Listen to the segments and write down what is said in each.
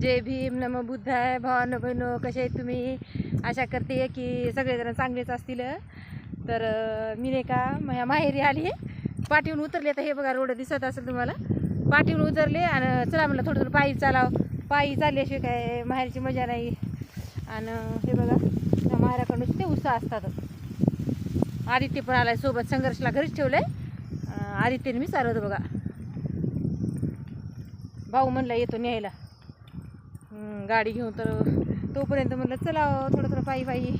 जय भीम नम बुद्धाय भावानो बहिणो कसे आहेत तुम्ही? आशा करते की सगळेजण चांगलेच असतील. तर मी नाही का माझ्या माहेरी आली. पाठीहून उतरले तर हे बघा रोड दिसत असेल तुम्हाला. पाठीहून उतरले आणि चला म्हणलं थोडं थोडं पायी चालाव. पायी चालल्याशिवाय काय माहेरची मजा नाही. आणि हे बघा त्या माहेराकडून ते उत्साह असतात. आदित्य पण आलाय सोबत संघर्षला घरीच ठेवलंय. आहे आदित्यने मी चालवतो बघा. भाऊ म्हणला येतो न्यायला. गाडी घेऊन तर तोपर्यंत म्हणलं चला थोडं थोडं पायी पायी.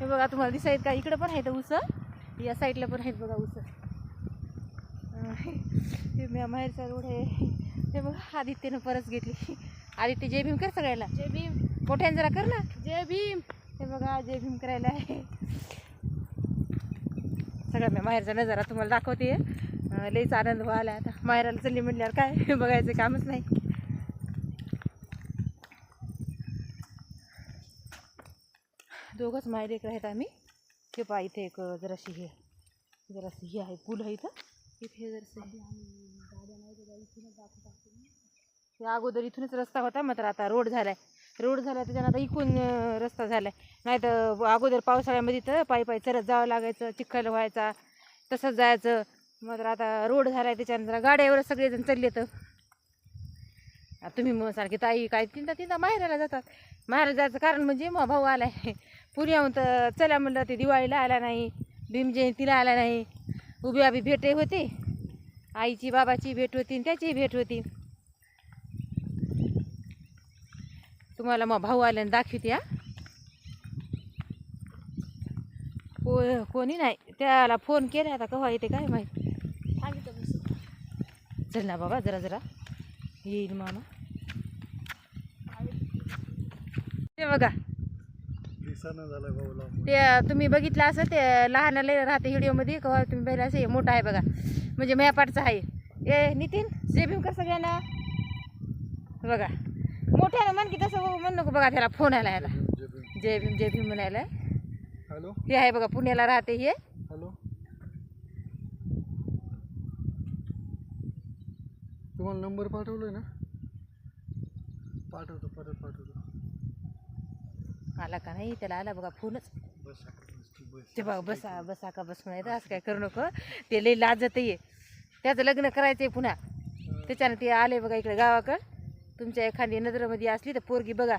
हे बघा तुम्हाला दिसायत का? इकडं पण आहेत ऊस या साईडला पण आहेत बघा मी माहेरचा रोड आहे. हे बघा आदित्यनं परत घेतली. आदित्य जय भीम कर सगळ्याला. जय भीम. मोठ्याने जरा कर ना. जय भीम. हे बघा जय भीम करायला आहे. सगळा मी माहेरचा नजारा तुम्हाला दाखवते लईच आनंद व्हायला आता. माहेराला चालली म्हटल्यावर काय? बघायचं कामच नाही. दोघंच माहेर एक आहेत आम्ही. हे पहा इथे एक जराशी हे. जराशी हे आहे पूल आहे इथं. इथे जरासं अगोदर इथूनच रस्ता होता मात्र आता रोड झालाय. रोड झाला त्याच्यानं आता इकून रस्ता रस्ता आहे नाही तर अगोदर पावसाळ्यामध्ये तर पायी पायी चरत जावं लागायचं चिखल व्हायचा तसंच जायचं. मात्र आता रोड झाला आहे त्याच्यानंतर गाड्यावर सगळेजण चालले तर. तुम्ही मग सारखी ताई काय तिंदा तिंदा माहेराला जातात. माहेराला जायचं कारण म्हणजे मग भाऊ आला आहे पुण्याहून तर चला म्हणलं ते दिवाळीला आला नाही भीम जयंतीला आला नाही. उभी आभी भेटे होती. आईची बाबाची भेट होती आणि त्याचीही भेट होती. तुम्हाला मग भाऊ आल्याने दाखवते या को कोणी नाही. त्याला फोन केला आता केव्हा येते काय माहिती. सांगितलं चल ना बाबा जरा जरा. येईल मामा. ते बघा. ते तुम्ही बघितलं असं ते लहानाला राहते व्हिडिओमध्ये केव्हा तुम्ही पहिला असं हे मोठं आहे बघा. म्हणजे मेपाटचा आहे. ए नितीन सेबिंग कसं घ्या ना बघा. मोठ्यानं म्हण की तसं म्हण नको बघा त्याला फोन आला याला जय भीम जय भीम. म्हणायला. हॅलो? हे आहे बघा पुण्याला राहते हे. हॅलो? तुम्हाला नंबर पाठवलोय ना? पाठवतो परत पाठवतो. आला का नाही? त्याला आला बघा फोनच. बस ते बघा बसा बसा का बस म्हणायचं असं काय करू नको. ते लई लाजत ये त्याचं लग्न करायचंय पुन्हा. त्याच्यानं ते आले बघा इकडे गावाकडं. तुमच्या एखादी नजरेमध्ये असली तर पोरगी बघा.